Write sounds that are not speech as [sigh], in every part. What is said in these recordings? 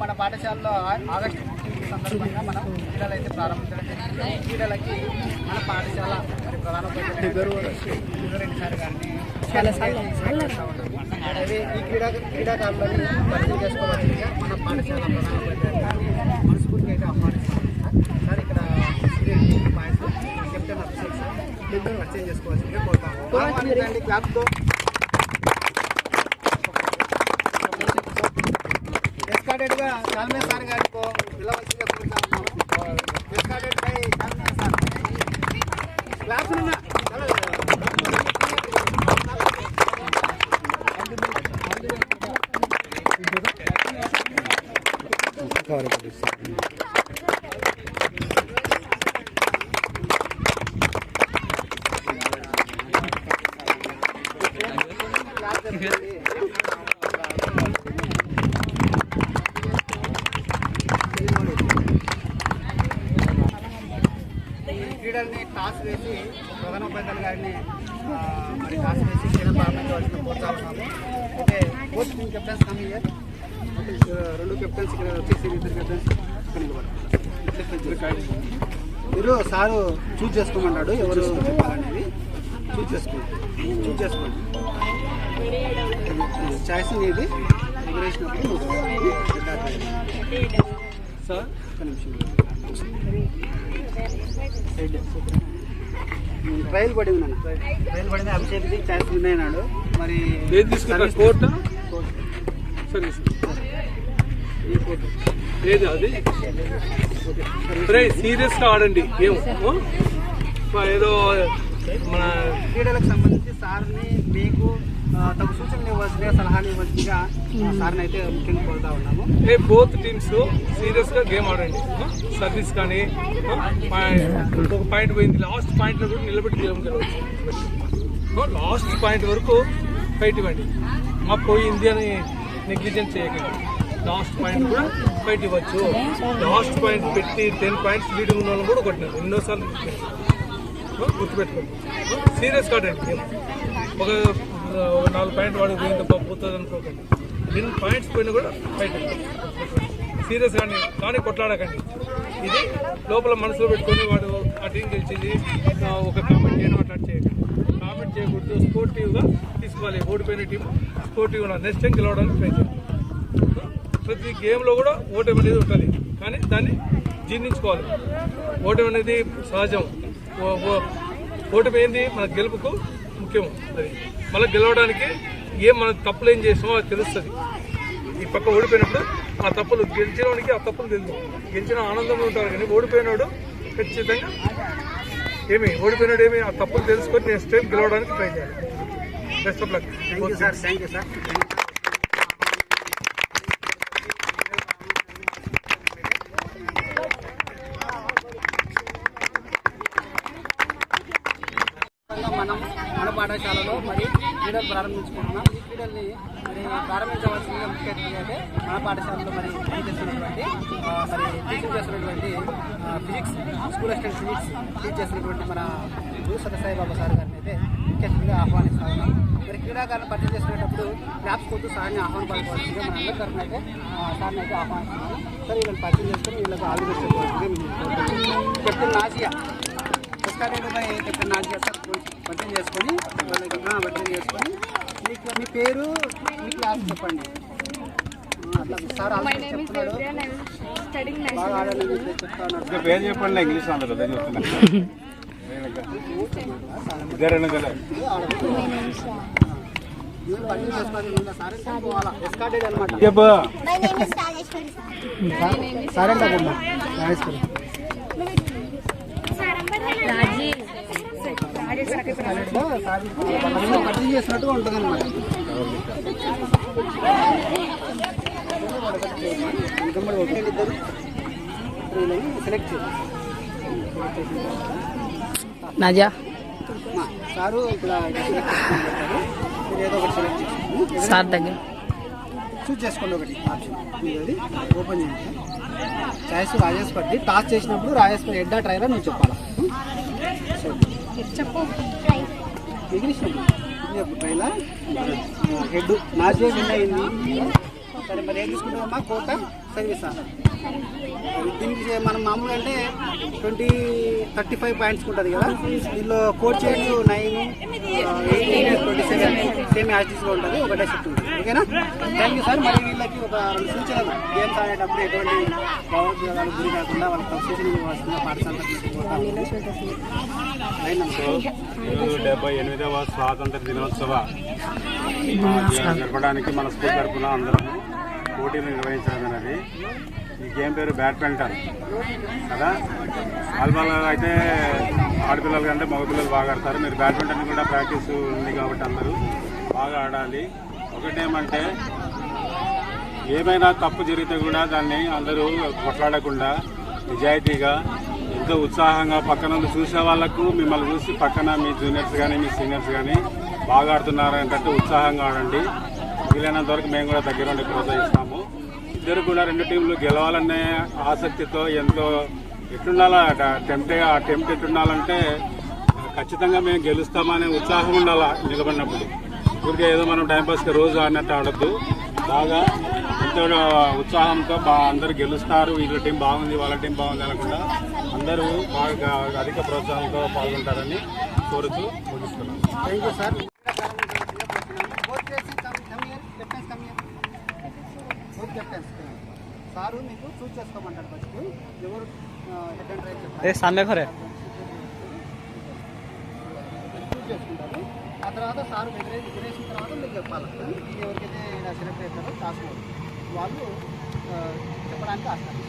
మన పాఠశాలలో ఆగస్టు సందర్భంగా మనం క్రీడలు అయితే ప్రారంభించడం జరిగింది. క్రీడలకి మన పాఠశాల మరి ప్రధాన ఉపాధ్యాయుడు సార్ గారిని ఈ క్రీడా క్రీడాకారులను పరిచయం చేసుకోవాల్సిందిగా మన పాఠశాల ప్రధాన ఉపాధ్యాయుడు గారిని మనస్ఫూర్తిగా అయితే ఆహ్వానిస్తున్నాం. సార్ ఇక్కడ పాయింట్స్ కెప్టెన్ అభిషేక్ సార్ పరిచయం చేసుకోవాల్సిందిగా కోరుతాము క్లాప్తో. ఎస్కాడెడ్గా సార్ గారికో పిలవలసిందిగా కోరుతా ఉన్నాము ఎస్కాడెడ్ బై చాల్మే సార్ క్లాస్ ఉన్న ఈ క్రీడల్ని టాస్ వేసి ప్రధాన ఉపాధ్యాయులు గారిని ఆ, మరి టాస్ వేసి క్రీడ ప్రారంభించవలసిన ఉన్నాము అయితే కెప్టెన్స్ కమ్ ఇయర్ రెండు కెప్టెన్స్ ఇక్కడ వచ్చేసి ఇద్దరు కెప్టెన్స్ మీరు సారు చూజ్ చేసుకోమన్నాడు. ఎవరు చెప్పాలనేది చూజ్ చేసుకోండి. చూజ్ చేసుకోండి. చాయిస్ నీది ఎగరేసినప్పుడు సార్ ఒక నిమిషం. ట్రయల్ పడి ఉన్నాను ట్రయల్ పడింది అభిషేక్ చాయిస్ ఉన్నాయన్నాడు మరి ఏది తీసుకుంటారు? కోర్ట్? సరే ఏది అది? సరే సీరియస్గా ఆడండి. ఏం? ఓ? మా ఏదో మన క్రీడలకు సంబంధించి సార్ని మీకు తగు సూచనలు ఇవ్వాల్సిందిగా సలహాలు ఇవ్వాల్సిందిగా ఆ, సార్ని అయితే ముఖ్యంగా కోరుతా ఉన్నాము. ఏ బోత్ టీమ్స్ సీరియస్గా గేమ్ ఆడండి. సర్వీస్ కానీ ఒక పాయింట్ పోయింది. లాస్ట్ పాయింట్లో కూడా నిలబెట్టి గేమ్ గెలవచ్చు. లాస్ట్ పాయింట్ వరకు ఫైట్ ఇవ్వండి మా పోయింది అని నెగ్లిజెన్స్ చేయకండి. లాస్ట్ పాయింట్ కూడా ఫైట్ ఇవ్వచ్చు. లాస్ట్ పాయింట్ పెట్టి టెన్ పాయింట్స్ లీడింగ్ ఉన్న వాళ్ళని కూడా కొట్టినారు. ఎన్నోసార్లు గుర్తుపెట్టుకోండి. సీరియస్ కాదండి ఒక నాలుగు పాయింట్ వాడు పోయింది పోతుంది అనుకోకండి. ఎన్ని పాయింట్స్ పోయినా కూడా ఫైట్ సీరియస్ కానీ కానీ కొట్లాడకండి. ఇది లోపల మనసులో పెట్టుకొని వాడు ఆ టీం గెలిచింది. ఒక కామెంట్ చేయడం అట్లా చేయకండి. కామెంట్ చేయకూడదు. స్పోర్టివ్గా తీసుకోవాలి. ఓడిపోయిన టీం స్పోర్టివ్గా నెక్స్ట్ టైం గెలవడానికి ట్రై చేయాలి ప్రతి గేమ్లో కూడా ఓటమి అనేది ఉంటుంది. కానీ దాన్ని జీర్ణించుకోవాలి. ఓటమి అనేది సహజం. ఓ- ఓటమి ఏంది? మన గెలుపుకు ముఖ్యం. అది మళ్ళీ గెలవడానికి ఏం మనం తప్పులు ఏం చేసామో అది తెలుస్తుంది. ఈ పక్క ఓడిపోయినప్పుడు ఆ తప్పులు గెలిచినవాడికి ఆ తప్పులు తెలుసు. గెలిచిన ఆనందంలో ఉంటారు కానీ ఓడిపోయినాడు ఖచ్చితంగా ఏమి? ఓడిపోయినాడు ఏమి? ఆ తప్పులు తెలుసుకొని నెక్స్ట్ టైం గెలవడానికి ట్రై చేయాలి. Best of luck thank you sir thank you sir మనం మన పాఠశాలలో మరి క్రీడలు ప్రారంభించుకుంటున్నాం ఈ క్రీడల్ని మరి ప్రారంభించవలసిన ముఖ్య అయితే మన పాఠశాలలో మరి చేస్తున్నటువంటి మరి టీచింగ్ చేస్తున్నటువంటి physics school assistant physics teach చేస్తున్నటువంటి మన గురు సత్యసాయి బాబా సార్ గారిని అయితే ముఖ్య అతిథిగా ఆహ్వానిస్తా ఉన్నాం మరి క్రీడాకారులను పరిచయం చేసుకునేటప్పుడు క్లాప్స్ కొట్టు సార్ని ఆహ్వానించాల్సిందిగా మన అందరి తరఫున అయితే సార్ని అయితే ఆహ్వానిస్తున్నాము. సరే వీళ్ళని పరిచయం చేసుకుని వీళ్ళకి ఆవిర్భవించే captain Nazia started by captain Nazia sir పరిచయం చేసుకొని వాళ్ళకి పరిచయం చేసుకొని మీకు మీ పేరు మీ క్లాస్ చెప్పండి. చెప్పండి ఇంగ్లీష్ అందరూ [laughs] సరే అంటే చేసినట్టుగా ఉంటుంది అనమాట సెలెక్ట్ చేయాలి నాజా. సారు దగ్గర. చూస్ చేసుకోండి ఒకటి. ఆప్షన్. ఓపెన్ చేయండి. చాయిస్ రాజేష్ పట్టి. టాస్ చేసినప్పుడు రాజేష్ ఎడ్డా ట్రైరా నువ్వు చెప్పాలా? చెప్పు. ఇంగ్లీష్ ట్రైలా హెడ్. నాజే విన్ అయింది. సరే మరి ఏం తీసుకుంటామమ్మా కోట సర్వీసా? దీనికి మనం మామూలుగా అంటే ట్వంటీ థర్టీ ఫైవ్ పాయింట్స్ ఉంటుంది కదా. దీనిలో coat change nine eighteen twenty seven same యాక్టివ్గా ఉంటుంది. ఒకటే షిఫ్ట్ ఉంటుంది. ఓకేనా? థ్యాంక్ యూ సార్ మరి వీళ్ళకి ఒక రెండు సూచనలు. గేమ్స్ ఆడేటప్పుడు ఎటువంటి భావోద్వేగాలు గురి కాకుండా వాళ్ళకి సూచనలు ఇవ్వాల్సిన పాఠశాల డెబ్బై ఎనిమిదవ స్వాతంత్ర దినోత్సవ జరపడానికి మన స్కూల్ తరఫున అందరం పోటీలు నిర్వహించడం అనేది ఈ గేమ్ పేరు? బ్యాడ్మింటన్. కదా? ఆల్బాల్ అయితే ఆడపిల్లలు కంటే మగపిల్లలు బాగా ఆడతారు. మీరు బ్యాడ్మింటన్ కూడా ప్రాక్టీస్ ఉంది కాబట్టి అందరూ బాగా ఆడాలి. ఒకటేమంటే ఏమైనా తప్పు జరిగితే కూడా దాన్ని అందరూ కొట్లాడకుండా నిజాయితీగా ఎంతో ఉత్సాహంగా పక్కన చూసే వాళ్ళకు మిమ్మల్ని చూసి పక్కన మీ జూనియర్స్ కానీ మీ సీనియర్స్ కానీ బాగా ఆడుతున్నారు అంటే ఉత్సాహంగా ఆడండి. వీలైనంత వరకు మేము కూడా దగ్గర ఉండి ప్రోత్సహిస్తాము. ఇద్దరు కూడా రెండు టీంలు గెలవాలనే ఆసక్తితో ఎంతో ఎట్లుండాలా టెంప్ట్ ఆ టెంప్ట్ ఎట్లుండాలంటే ఖచ్చితంగా మేము గెలుస్తామనే ఉత్సాహం ఉండాలా నిలబడినప్పుడు. ఊరికే ఏదో మనం టైంపాస్కి రోజు ఆడినట్టు ఆడద్దు. బాగా ఎంతో ఉత్సాహంతో బా అందరు గెలుస్తారు. వీళ్ళ టీం బాగుంది వాళ్ళ టీం బాగుంది అనకుండా అందరూ బాగా అధిక ప్రోత్సాహంతో పాల్గొంటారని కోరుతూ ముగిస్తున్నాను. Thank you sir. Captains come here coach captains sir మీకు చూస్ చేసుకోమంటారు ఫస్ట్ ఎవరు హెడ్ అండ్ రైట్ సమ్మె ఫరే చూస్ చేసుకుంటారు. ఆ తర్వాత సారు ఎదురే ఎదురేసిన తర్వాత మీకు చెప్పాలి. ఎవరికైతే సెలెక్ట్ చేస్తారో కాసుకోవాలి వాళ్ళు చెప్పడానికి ఆస్కారం.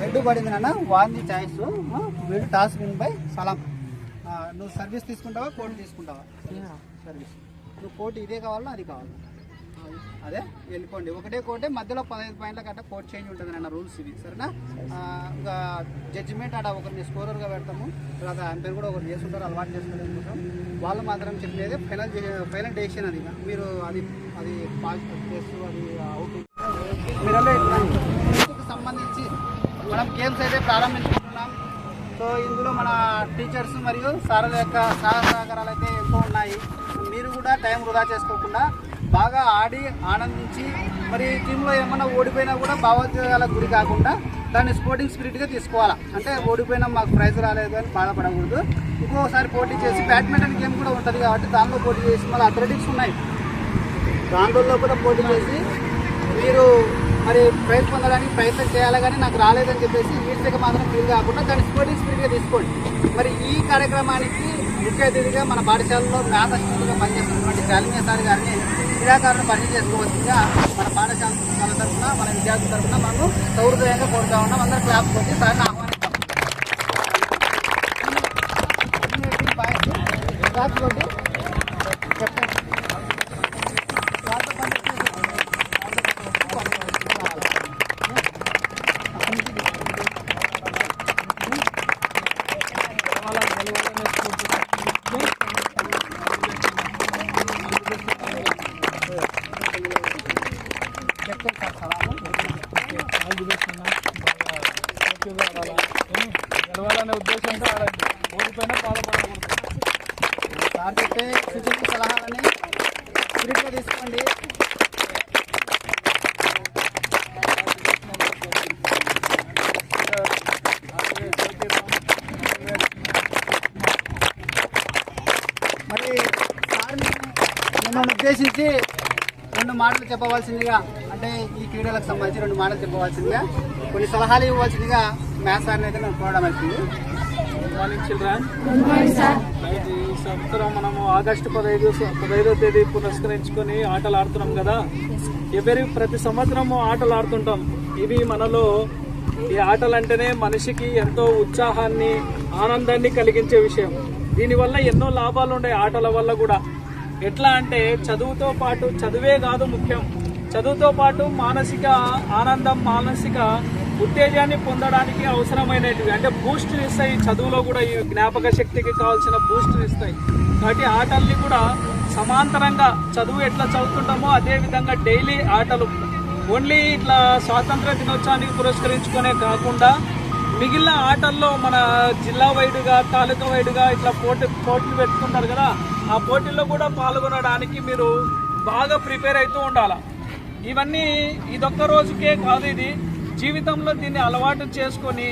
హెడ్ పడింది నాన్న వాడిని ఛాయిస్. వీడు టాస్ విన్ బై సలాం. నువ్వు సర్వీస్ తీసుకుంటావా కోట్ తీసుకుంటావా? సర్వీస్. నువ్వు కోట్ ఇదే కావాలా అది కావాలా. అదే వెళ్ళిపోండి. ఒకటే కోటే మధ్యలో పదహైదు పాయింట్ల కట్ట కోట్ చేంజ్ ఉంటుంది అన్న రూల్స్ ఇవి సరేనా? ఇంకా జడ్జిమెంట్ ఆడ ఒకరిని స్కోరర్గా పెడతాము తర్వాత అంపైర్ కూడా ఒకరు చేస్తుంటారు అలవాటు చేసుకుంటారు అనుకుంటాం వాళ్ళు మాత్రం చెప్పేది ఫైనల్ ఫైనల్ డెసిషన్ అది. మీరు అది అది పాస్ చేస్తూ అది అవుట్ సంబంధించి మనం గేమ్స్ అయితే ప్రారంభించుకుంటున్నాం. సో ఇందులో మన టీచర్స్ మరియు సారుల యొక్క సహకారాలు అయితే ఎంతో ఉన్నాయి. మీరు కూడా టైం వృధా చేసుకోకుండా బాగా ఆడి ఆనందించి మరి టీంలో ఏమన్నా ఓడిపోయినా కూడా భావోద్వేగాలకు గురి కాకుండా దాన్ని స్పోర్టింగ్ స్పిరిట్గా తీసుకోవాలా? అంటే ఓడిపోయినా మాకు ప్రైజ్ రాలేదు అని బాధపడకూడదు. ఇంకోసారి పోటీ చేసి బ్యాడ్మింటన్ గేమ్ కూడా ఉంటుంది కాబట్టి దానిలో పోటీ చేసి మళ్ళీ అథ్లెటిక్స్ ఉన్నాయి. దాంట్లో కూడా పోటీ చేసి మీరు మరి ప్రైజ్ పొందడానికి ప్రయత్నం చేయాలి కానీ నాకు రాలేదని చెప్పేసి వీటికి మాత్రం ఫీల్ కాకుండా దాన్ని స్పోర్టింగ్ స్పిరిట్గా తీసుకోండి. మరి ఈ కార్యక్రమానికి ముఖ్య అతిథిగా మన పాఠశాలలో మ్యాథ్ అసిస్టెంట్గా పనిచేస్తున్నటువంటి శాలిన్య సార్ గారిని క్రీడాకారులను పరిచయం చేసుకోవచ్చుగా మన పాఠశాల మన తరఫున మన విద్యార్థుల తరఫున మనము సౌహృదయంగా కోరుతా ఉన్నాం అందరూ క్లాప్ వచ్చి సార్ని ఆహ్వానిస్తాం కొట్టి చెప్పండి గెలవాలనే ఉద్దేశంతో ఆడండి ఓడిపోయినా బాధపడకూడదు సార్ చెప్పే సూచన సలహాలని స్పిరిట్గా తీసుకోండి మరి సార్ని మిమ్మల్ని ఉద్దేశించి రెండు మాటలు చెప్పవలసిందిగా అంటే ఈ క్రీడలకు సంబంధించి రెండు మాటలు చెప్పవలసిందిగా కొన్ని సలహాలు ఇవ్వవలసిందిగా మ్యాథ్స్ సార్ని అయితే నేను కోరడం వచ్చింది మార్నింగ్ చిల్డ్రన్ అయితే ఈ సంవత్సరం మనము ఆగస్టు పదహైదు పదహైదో తేదీ పురస్కరించుకొని ఆటలు ఆడుతున్నాం కదా. ఎవరి ప్రతి సంవత్సరము ఆటలు ఆడుతుంటాం. ఇవి మనలో ఈ ఆటలు అంటేనే మనిషికి ఎంతో ఉత్సాహాన్ని ఆనందాన్ని కలిగించే విషయం. దీనివల్ల ఎన్నో లాభాలు ఉన్నాయి ఆటల వల్ల కూడా. ఎట్లా అంటే చదువుతో పాటు చదువే కాదు ముఖ్యం. చదువుతో పాటు మానసిక ఆనందం మానసిక ఉత్తేజాన్ని పొందడానికి అవసరమైనటివి. అంటే బూస్ట్లు ఇస్తాయి చదువులో కూడా ఈ జ్ఞాపక శక్తికి కావాల్సిన బూస్ట్లు ఇస్తాయి. కాబట్టి ఆటల్ని కూడా సమాంతరంగా చదువు ఎట్లా చదువుతుంటామో అదేవిధంగా డైలీ ఆటలు. ఓన్లీ ఇట్లా స్వాతంత్ర దినోత్సవానికి పురస్కరించుకునే కాకుండా మిగిలిన ఆటల్లో మన జిల్లా వైడుగా తాలూకా వైడుగా ఇట్లా పోటీ పోటీలు పెట్టుకుంటారు కదా ఆ పోటీల్లో కూడా పాల్గొనడానికి మీరు బాగా ప్రిపేర్ అవుతూ ఉండాలి. ఇవన్నీ ఇదొక్క రోజుకే కాదు ఇది. జీవితంలో దీన్ని అలవాటు చేసుకొని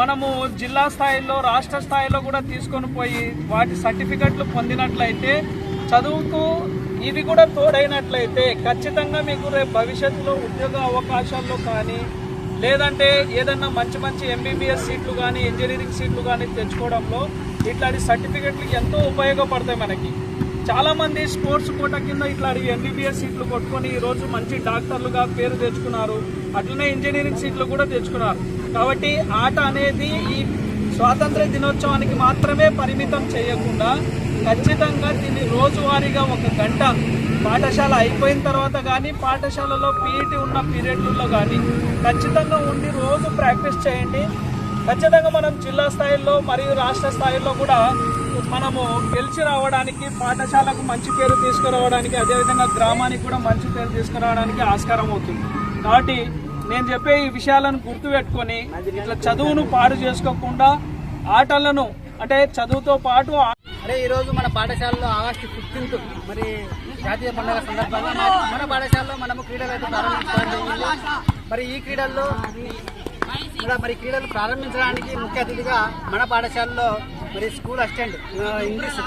మనము జిల్లా స్థాయిలో రాష్ట్ర స్థాయిలో కూడా తీసుకొని పోయి వాటి సర్టిఫికెట్లు పొందినట్లయితే చదువుకు ఇవి కూడా తోడైనట్లయితే ఖచ్చితంగా మీకు రేపు భవిష్యత్తులో ఉద్యోగ అవకాశాల్లో కానీ లేదంటే ఏదన్నా మంచి మంచి ఎంబీబీఎస్ సీట్లు కానీ ఇంజనీరింగ్ సీట్లు కానీ తెచ్చుకోవడంలో ఇట్లాంటి సర్టిఫికెట్లు ఎంతో ఉపయోగపడతాయి మనకి. చాలామంది స్పోర్ట్స్ కోట కింద ఇట్లాంటి ఎంబీబీఎస్ సీట్లు కొట్టుకొని ఈరోజు రోజు మంచి డాక్టర్లుగా పేరు తెచ్చుకున్నారు. అట్లనే ఇంజనీరింగ్ సీట్లు కూడా తెచ్చుకున్నారు. కాబట్టి ఆట అనేది ఈ స్వాతంత్ర దినోత్సవానికి మాత్రమే పరిమితం చేయకుండా ఖచ్చితంగా దీన్ని రోజువారీగా ఒక గంట పాఠశాల అయిపోయిన తర్వాత కానీ పాఠశాలలో పీఈటీ ఉన్న పీరియడ్లలో కానీ ఖచ్చితంగా ఉండి రోజు ప్రాక్టీస్ చేయండి. ఖచ్చితంగా మనం జిల్లా స్థాయిలో మరియు రాష్ట్ర స్థాయిలో కూడా మనము గెలిచి రావడానికి పాఠశాలకు మంచి పేరు తీసుకురావడానికి అదేవిధంగా గ్రామానికి కూడా మంచి పేరు తీసుకురావడానికి ఆస్కారం అవుతుంది. కాబట్టి నేను చెప్పే ఈ విషయాలను గుర్తుపెట్టుకొని ఇట్లా చదువును పాడు చేసుకోకుండా ఆటలను అంటే చదువుతో పాటు అరే ఈరోజు మన పాఠశాలలో ఆగస్టు ఫిఫ్టీన్త్ మరి జాతీయ పండుగ సందర్భంగా మన- పాఠశాలలో మనము క్రీడలు అయితే ప్రారంభించడం జరిగింది. మరి ఈ క్రీడల్లో మరి క్రీడలు ప్రారంభించడానికి ముఖ్య అతిథిగా మన పాఠశాలలో మరి స్కూల్ అసిస్టెంట్ ఇంగ్లీష్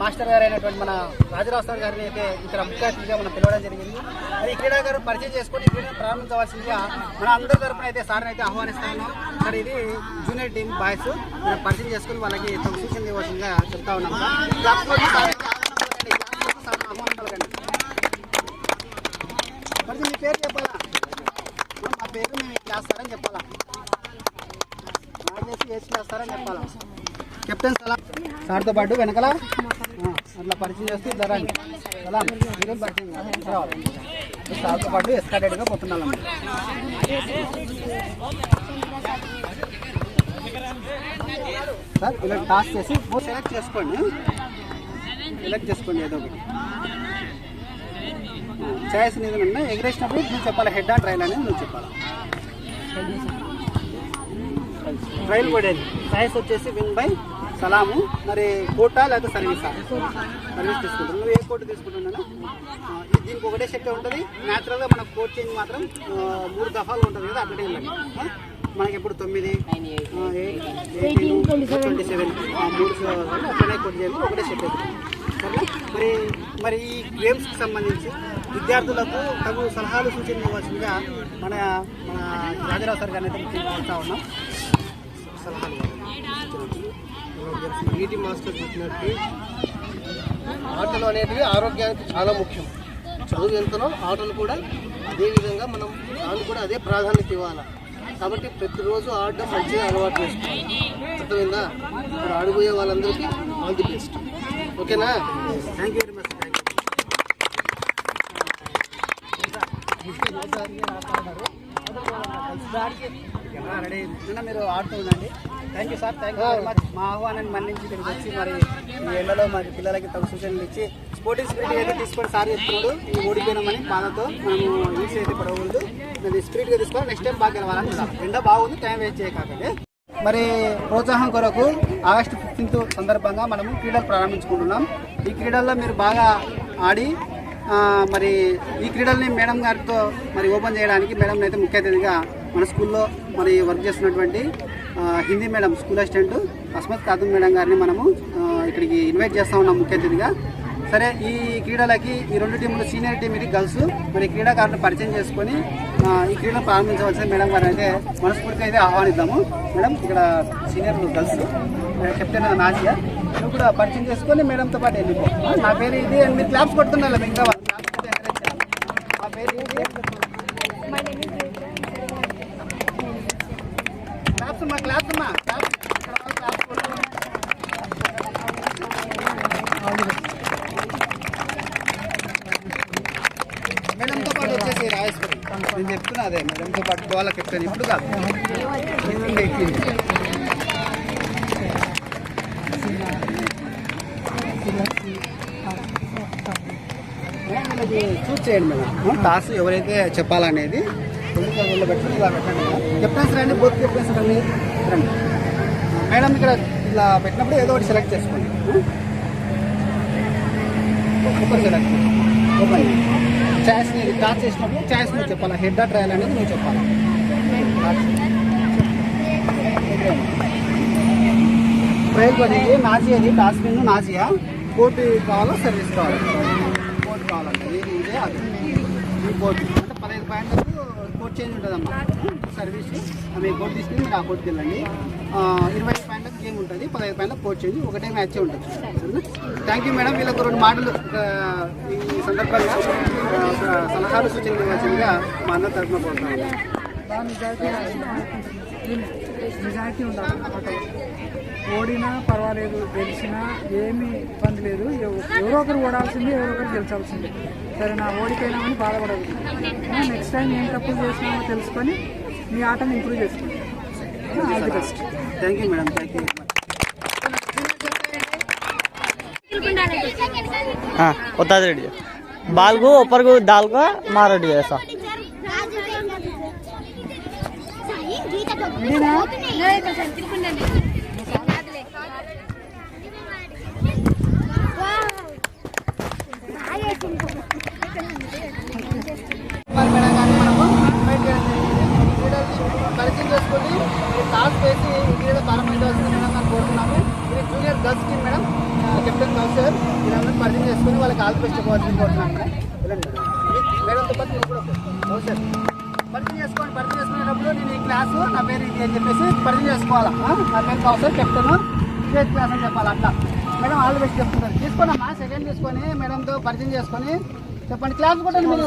మాస్టర్ గారు అయినటువంటి మన రాజరావు సార్ గారిని అయితే ఇక్కడ ముఖ్య అతిథిగా మనం పిలవడం జరిగింది. మరి ఈ క్రీడాగారు పరిచయం చేసుకొని క్రీడను ప్రారంభించవలసిందిగా మన అందరి తరపున అయితే సార్ని అయితే ఆహ్వానిస్తున్నాం మరి ఇది జూనియర్ టీమ్ బాయ్స్ మనం పరిచయం చేసుకుని వాళ్ళకి తమ సూచన ఇవ్వాల్సిందిగా చెప్తా ఉన్నాం. మరి మీ పేరు చెప్పాలా? మా పేరు మేము చేస్తారని సార్ అని చెప్పాలా నాకు చేసి ఏసి క్లాస్ సార్ అని చెప్పాలా కెప్టెన్ సలాం సార్తో పాటు వెనకాల? అట్లా పరిచయం చేస్తూ ధర సలాం మీరు పరిచయం రావాలి సార్తో పాటు ఎస్కాడెడ్గా పోతున్నాం. సార్ ఇలా టాస్ చేసి సెలెక్ట్ చేసుకోండి. సెలెక్ట్ చేసుకోండి ఏదో ఒకటి. చేయాల్సిన ఏదైనా ఎగరేసినప్పుడు నువ్వు చెప్పాలి? హెడ్ ఆ ట్రైల్ అనేది నువ్వు చెప్పాలి? ట్రైల్ పడేది. ఛాయిస్ వచ్చేసి విన్ బై సలాము మరి కోటా లేదా సర్వీసా? సర్వీస్ తీసుకుంటాం నువ్వు ఏ కోట్ తీసుకుంటున్నాను దీనికి ఒకటే చెప్పే ఉంటుంది. న్యాచురల్గా మన కోట్ చేంజ్ మాత్రం మూడు దఫాలు ఉంటుంది కదా అక్కడే వెళ్ళండి? మనకి ఎప్పుడు తొమ్మిది ట్వంటీ సెవెన్ మూడు అట్లనే కోట్ చేయాలి ఒకటే చెప్పేది సరేనా? మరి మరి ఈ గేమ్స్కి సంబంధించి విద్యార్థులకు తగు సలహాలు సూచనలు ఇవ్వాల్సిందిగా మన మన రాజరావు సార్ గారిని అయితే ఉన్నాం. సలహాలు పీటీ మాస్టర్ చెప్పినట్టు ఆటలు అనేటివి ఆరోగ్యానికి చాలా ముఖ్యం చదువు ఎంతనో ఆటలు కూడా అదే విధంగా మనం దానికి కూడా అదే ప్రాధాన్యత ఇవ్వాలి కాబట్టి ప్రతిరోజు ఆడడం మంచిగా అలవాటు చేసుకోవాలి అర్థమైందా ఇప్పుడు ఆడిపోయే వాళ్ళందరికీ ఆల్ ది బెస్ట్ ఓకేనా thank you very much thank ready. నిన్న మీరు ఆడుతూ ఉండండి. Thank you sir thank you very much మా ఆహ్వానాన్ని మన్నించి ఇక్కడికి వచ్చి మరి ఈ ఎండలో మరి పిల్లలకి తమ సూచనలు ఇచ్చి స్పోర్టింగ్ స్పిరిట్ అయితే తీసుకొని సార్ చెప్తున్నాడు ఈ ఓడిపోయినామని బాధతో మనము యూస్ అయితే పడవద్దు అది స్పిరిట్గా తీసుకొని నెక్స్ట్ టైం బాగా గెలవాలని ఉండాలి. ఎండ బాగుంది. టైం వేస్ట్ చేయకపోతే మరి ప్రోత్సాహం కొరకు ఆగస్టు ఫిఫ్టీన్త్ సందర్భంగా మనము క్రీడలు ప్రారంభించుకుంటున్నాం. ఈ క్రీడల్లో మీరు బాగా ఆడి మరి ఈ క్రీడల్ని మేడం గారితో మరి ఓపెన్ చేయడానికి మేడం అయితే ముఖ్య అతిథిగా మన స్కూల్లో మరి వర్క్ చేస్తున్నటువంటి Hindi madam school assistant Asmat Khatun madam గారిని మనము ఇక్కడికి ఇన్వైట్ చేస్తా ఉన్నాం ముఖ్య అతిథిగా. సరే ఈ క్రీడలకి ఈ రెండు టీంలు సీనియర్ టీం ఇది గర్ల్స్ మరి క్రీడాకారులను పరిచయం చేసుకొని ఈ క్రీడలు ప్రారంభించవలసిన మేడం గారు అయితే మనస్ఫూర్తిగా అయితే ఆహ్వానిద్దాము. మేడం ఇక్కడ సీనియర్ గర్ల్స్ కెప్టెన్ నాజియా నువ్వు కూడా పరిచయం చేసుకొని మేడంతో పాటు వెళ్ళిపో. నా పేరు ఇది అండ్ మీరు క్లాప్స్ కొడుతున్నారు ఇంకా వాళ్ళు claps కొట్టి encourage చేయాలి. మా పేరు ఇది క్లాప్స్ మా క్లాప్స్ అమ్మా క్లాప్స్ ఇక్కడ వాళ్ళు క్లాప్స్ కొడుతున్నారు. మేడంతో పాటు వచ్చేసి ఇది రాజేశ్వరి నేను చెప్తున్నా అదే మేడంతో పట్టుకోవాలా చెప్తాను ఇప్పుడు కాదు నేను ఎక్కింది. మేడం, చూస్ చేయండి మేడం. టాస్ ఎవరైతే చెప్పాలనేది ఎందుకు పెట్టుకుని ఇలా పెట్టండి కెప్టెన్స్ రండి బోత్ కెప్టెన్స్ రండి. రండి. మేడం ఇక్కడ ఇలా పెట్టినప్పుడు ఏదో ఒకటి సెలెక్ట్ చేసుకోండి. ఒకటి సెలెక్ట్ ఓపెన్ ఛాయిస్ని టాస్ చేసినప్పుడు ఛాయిస్ నువ్వు చెప్పాలా? హెడ్ ఆ ట్రయల్ అనేది నువ్వు చెప్పాలి? ట్రయల్ పడింది నాజీ అది టాస్ విన్ నాజియా? కోర్టు కావాలా సర్వీస్ కావాలా కోర్టు కావాలంటే ఇది ఇదే అది ఈ కోర్ట్ అంటే పదహైదు పాయింట్లకు కోర్ట్ చేంజ్ ఉంటుందమ్మా. సర్వీస్. ఆమె కోర్టు తీసుకుని మీరు ఆ కోర్టుకి వెళ్ళండి. ఇరవై ఐదు పాయింట్లకు గేమ్ ఉంటుంది. పదహైదు పాయింట్లకు కోర్ట్ చేంజ్. ఒకటే మ్యాచ్ ఉంటుంది. థ్యాంక్ యూ మేడం వీళ్ళకు రెండు మాటలు ఈ సందర్భంగా సలహాలు సూచనలు ఇవ్వాల్సిందిగా మా అన్న తరఫున కోరుతున్నాను. నిజాయితీ ఉండాలి. ఓడినా పర్వాలేదు గెలిచినా ఏమీ ఇబ్బంది లేదు. ఎవరో ఒకరు ఓడాల్సింది ఎవరో ఒకరు గెలిచాల్సింది. సరే నా ఓడికైనా అని బాధపడదు నెక్స్ట్ టైం ఏం తప్పులు చేసినామో తెలుసుకొని మీ ఆటను ఇంప్రూవ్ చేసుకోండి. All the best thank you madam thank you కొత్త రెడీ. బాల్కు ఒప్పరుకు మా రెడీ నేను? చేసుకొని మీరు టాస్ వేసి ఈ క్రీడ ప్రారంభించవలసింది మేడం అని కోరుతున్నాము. ఇది junior girls team madam captain captain counsellor వీళ్ళందరూ పరిచయం చేసుకొని వాళ్ళకి ఆల్ బెస్ట్ ఇవ్వాల్సింది కోరుతున్నాం మేడం. వెళ్ళండి మేడంతో పాటు మీరు కూడా పరిచయం చేసుకోండి పరిచయం చేసుకునేటప్పుడు నేను ఈ క్లాసు నా పేరు ఇది అని చెప్పేసి పరిచయం చేసుకోవాలా? నా పేరు కౌన్సిలర్ కెప్టెన్ ఇదే క్లాస్ అని చెప్పాలి అట్లా? మేడం ఆల్ బెస్ట్ చెప్తున్నారు. తీసుకున్నామా? సెకండ్ తీసుకొని మేడంతో పరిచయం చేసుకొని చెప్పండి. క్లాస్ కూడా మీరు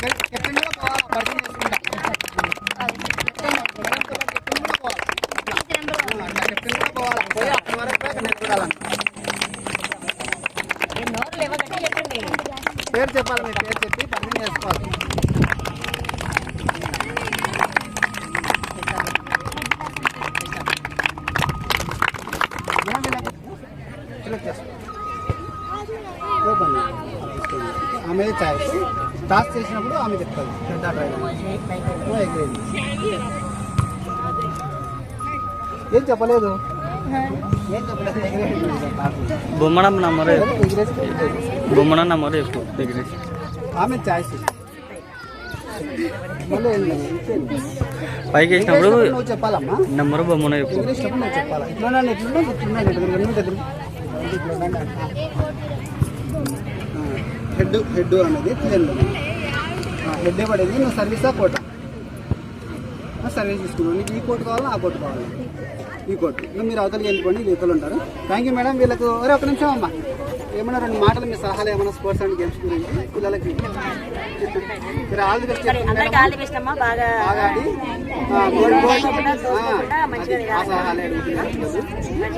కెప్టెన్ కూడా పోవాలి పరిచయం చేసుకుంటా కెప్టెన్ కూడా పోవాలి పోయి అక్కడి వరకు కూడా అక్కడ నిలబడాలంట పేరు చెప్పాలి మీ పేరు చెప్పి పరిచయం చేసుకోవాలి మనం వీళ్ళకి టాస్క్ చేసినప్పుడు ఆమె చెప్తుంది. పెద్ద ఏం చెప్పలేదు? ఏం చెప్పలేదు? బొమ్మడం నమ్మరు బొమ్మడం నమ్మరు ఎక్కువ ఎగిరేసి ఆమె ఛాయిస్. పైకి వేసినప్పుడు చెప్పాలమ్మా. నెంబర్ బొమ్మన చెప్పు చెప్పాలా? హెడ్ హెడ్ అనేది తెలియదు హెడ్ పడేది? నువ్వు సర్వీసా కోట. సర్వీస్ తీసుకున్నావు. నీకు ఈ కోట్ కావాలా? ఆ కోట్ కావాలా? ఈ కోట్. ఇంకా మీరు అవతలకి వెళ్ళిపోండి ఇతరులు ఉంటారు. థ్యాంక్ యూ మేడం వీళ్ళకు ఒరే ఒక నిమిషం అమ్మా. ఏమన్నా రెండు మాటలు మీ సలహాలు ఏమైనా స్పోర్ట్స్ అండ్ గేమ్స్ గురించి పిల్లలకి? ఆల్ ది బెస్ట్ బాగా ఆడి.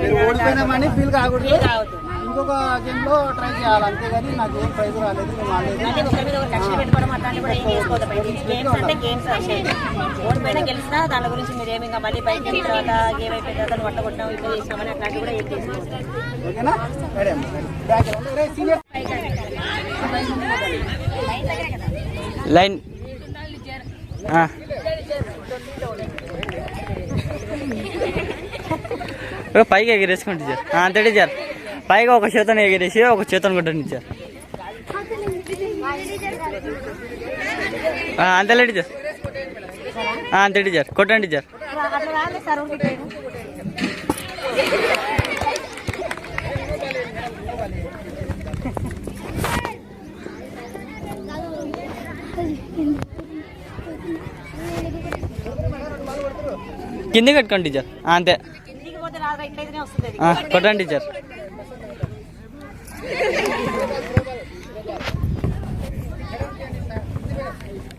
మీరు ఓడిపోయినామని ఫీల్ కాకూడదు. ఇంకొక గేమ్లో ట్రై చేయాలి. అంతేగాని నాకు ఏం ప్రైజ్ రాలేదు మేము ఆడలేదు గెలిచినా దాని గురించి మీరు ఏమి ఇంకా మళ్ళీ తర్వాత గేమ్ అయిపోయిన తర్వాత చేసినామని అట్లాంటివి కూడా ఏం లైన్. ఆ. [laughs] ఓ, పైకి ఎగిరేసుకోండి టీచర్. ఆ, అంతే పైకి ఒక చేతను ఎగిరేసి ఒక చేతను కొట్టండి టీచర్ ఆ, అంతేలే టీచర్ అంతే టీచర్ కొట్టండి టీచర్ కింద కట్టుకోండి టీచర్ అంతే. కొట్టండి టీచర్ ハハハハ!